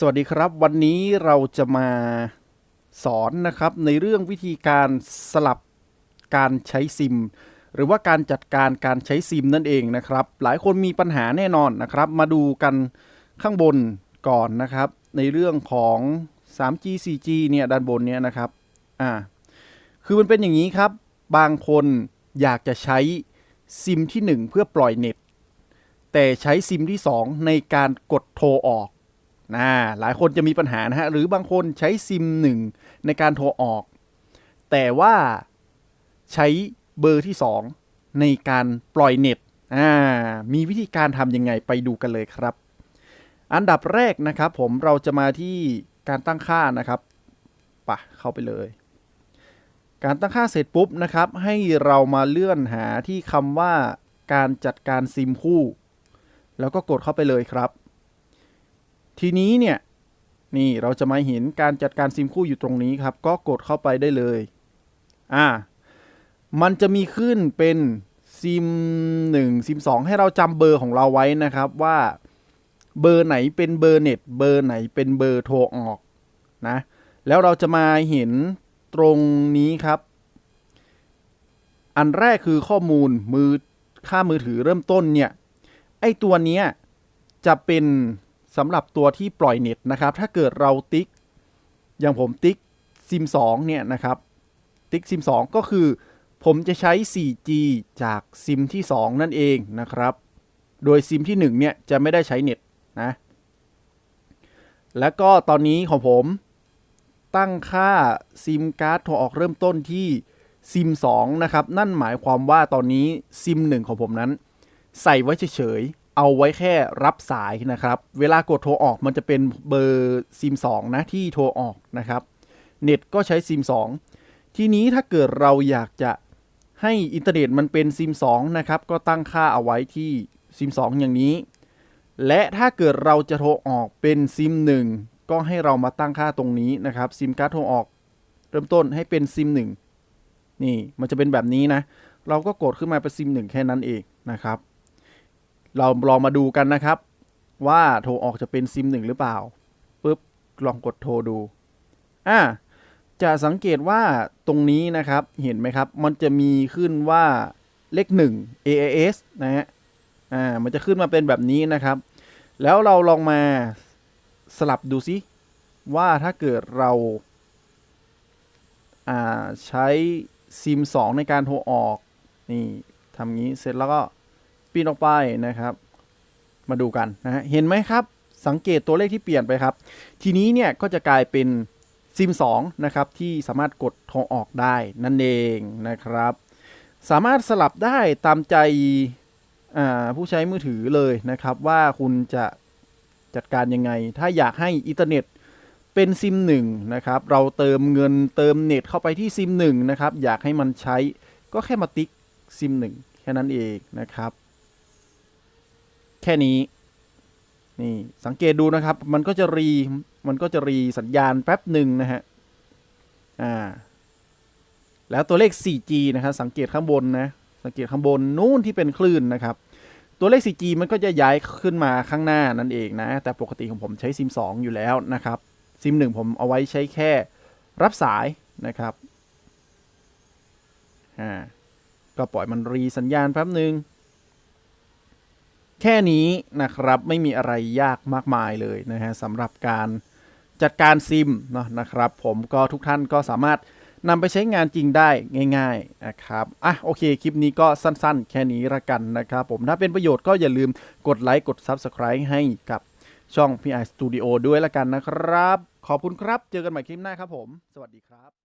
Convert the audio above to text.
สวัสดีครับวันนี้เราจะมาสอนนะครับในเรื่องวิธีการสลับการใช้ซิม หรือว่าการจัดการการใช้ซิมนั่นเองนะครับ หลายคนมีปัญหาแน่นอนนะครับ มาดูกันข้างบนก่อนนะครับ ในเรื่องของ 3G 4G เนี่ยด้านบนเนี่ยนะครับอ่าคือมันเป็นอย่างนี้ครับ บางคนอยากจะใช้ซิมที่ 1 เพื่อปล่อยเน็ตแต่ใช้ซิมที่ 2 ในการกดโทรออก นะหลายคนจะมีปัญหานะฮะ หรือบางคนใช้ซิมหนึ่งในการโทรออก แต่ว่าใช้เบอร์ที่ 2 ในการปล่อยเน็ตอ่ามีวิธีการทำยังไงไปดูกันเลยครับ อันดับแรกนะครับผมเราจะมาที่การตั้งค่านะครับปะเข้าไปเลย การตั้งค่าเสร็จปุ๊บนะครับ ให้เรามาเลื่อนหาที่คำว่าการจัดการซิมคู่ แล้วก็กดเข้าไปเลยครับ ทีนี้เนี่ยนี่เราจะมาเห็นการจัดการซิมคู่อยู่ตรงนี้ครับ ก็กดเข้าไปได้เลยอ่ามันจะมีขึ้นเป็นซิม1ซิม2ให้เราจำเบอร์ของเราไว้นะครับว่าเบอร์ไหนเป็นเบอร์เน็ตเบอร์ไหนเป็นเบอร์โทรออกนะแล้วเราจะมาเห็นตรงนี้ครับ อันแรกคือข้อมูลมือค่ามือถือเริ่มต้นเนี่ยไอตัวเนี้ยจะเป็น สำหรับตัวที่ปล่อยเน็ตนะครับ ถ้าเกิดเราติ๊ก อย่างผมติ๊กซิม2เนี่ยนะครับ ติ๊กซิม2ก็คือ ผมจะใช้ 4G จากซิมที่ 2 นั่นเองนะครับ โดยซิมที่ 1 เนี่ย จะไม่ได้ใช้เน็ตนะ แล้วก็ตอนนี้ของผมตั้งค่าซิมการ์ดโทรออกเริ่มต้นที่ซิม2นะครับ นั่นหมายความว่าตอนนี้ซิม1ของผมนั้น ใส่ไว้เฉย เอาไว้แค่รับสายนะครับ เวลากดโทรออกมันจะเป็นเบอร์ซิม2นะที่โทรออกนะครับ เน็ตก็ใช้ซิม2ทีนี้ถ้าเกิดเราอยากจะให้อินเทอร์เน็ตมันเป็นซิม2นะครับ ก็ตั้งค่าเอาไว้ที่ซิม2อย่างนี้ และถ้าเกิดเราจะโทรออกเป็นซิม1ก็ให้เรามาตั้งค่าตรงนี้นะครับซิมการ์ดโทรออก เริ่มต้นให้เป็นซิม1นี่มันจะเป็นแบบนี้นะ เราก็กดขึ้นมาเป็นซิม1แค่นั้นเองนะครับ เราลองมาดูกันนะครับ ว่าโทรออกจะเป็นซิมหนึ่งหรือเปล่าปุ๊บลองกดโทรดูอ่าจะสังเกตว่าตรงนี้นะครับเห็นไหมครับ มันจะมีขึ้นว่าเลขหนึ่ง AAS นะฮะอ่ามันจะขึ้นมาเป็นแบบนี้นะครับ แล้วเราลองมาสลับดูซิว่าถ้าเกิดเราอ่าใช้ซิม 2 ในการโทรออก นี่ทำงี้เสร็จแล้วก็ ปีนออกไปนะครับ มาดูกันนะฮะเห็นไหมครับ สังเกตตัวเลขที่เปลี่ยนไปครับ ทีนี้เนี่ยก็จะกลายเป็นซิม2นะครับที่สามารถกดโทรออกได้นั่นเองนะครับ สามารถสลับได้ตามใจผู้ใช้มือถือเลยนะครับ ว่าคุณจะจัดการยังไง ถ้าอยากให้อินเทอร์เน็ตเป็นซิมหนึ่งนะครับเราเติมเงินเติมเน็ตเข้าไปที่ซิมหนึ่งนะครับอยากให้มันใช้ก็แค่มาติ๊กซิมหนึ่งแค่นั้นเองนะครับ ค่นี้ นี่สังเกตดูนะครับ มันก็จะรีมันก็จะรีสัญญาณแป๊บหนึ่งนะฮะ อ่า แล้วตัวเลข 4G นะครับ สังเกตข้างบนนะ สังเกตข้างบนนู้นที่เป็นคลื่นนะครับ ตัวเลข 4G มันก็จะย้ายขึ้นมาข้างหน้านั่นเองนะ แต่ปกติของผมใช้ซิม2อยู่แล้วนะครับซิม1ผมเอาไว้ใช้แค่รับสายนะครับ อ่า ก็ปล่อยมันรีสัญญาณแป๊บหนึ่ง แค่นี้นะครับไม่มีอะไรยากมากมายเลยนะฮะสำหรับการจัดการซิมเนาะนะครับ ผมก็ทุกท่านก็สามารถนำไปใช้งานจริงได้ง่าย ๆนะครับ อะโอเค คลิปนี้ก็สั้นๆ แค่นี้ละกันนะครับผม ถ้าเป็นประโยชน์ก็อย่าลืมกดไลค์ กด Subscribe ให้กับช่อง PI Studio ด้วยละกันนะครับ ขอบคุณครับ เจอกันใหม่คลิปหน้าครับผม สวัสดีครับ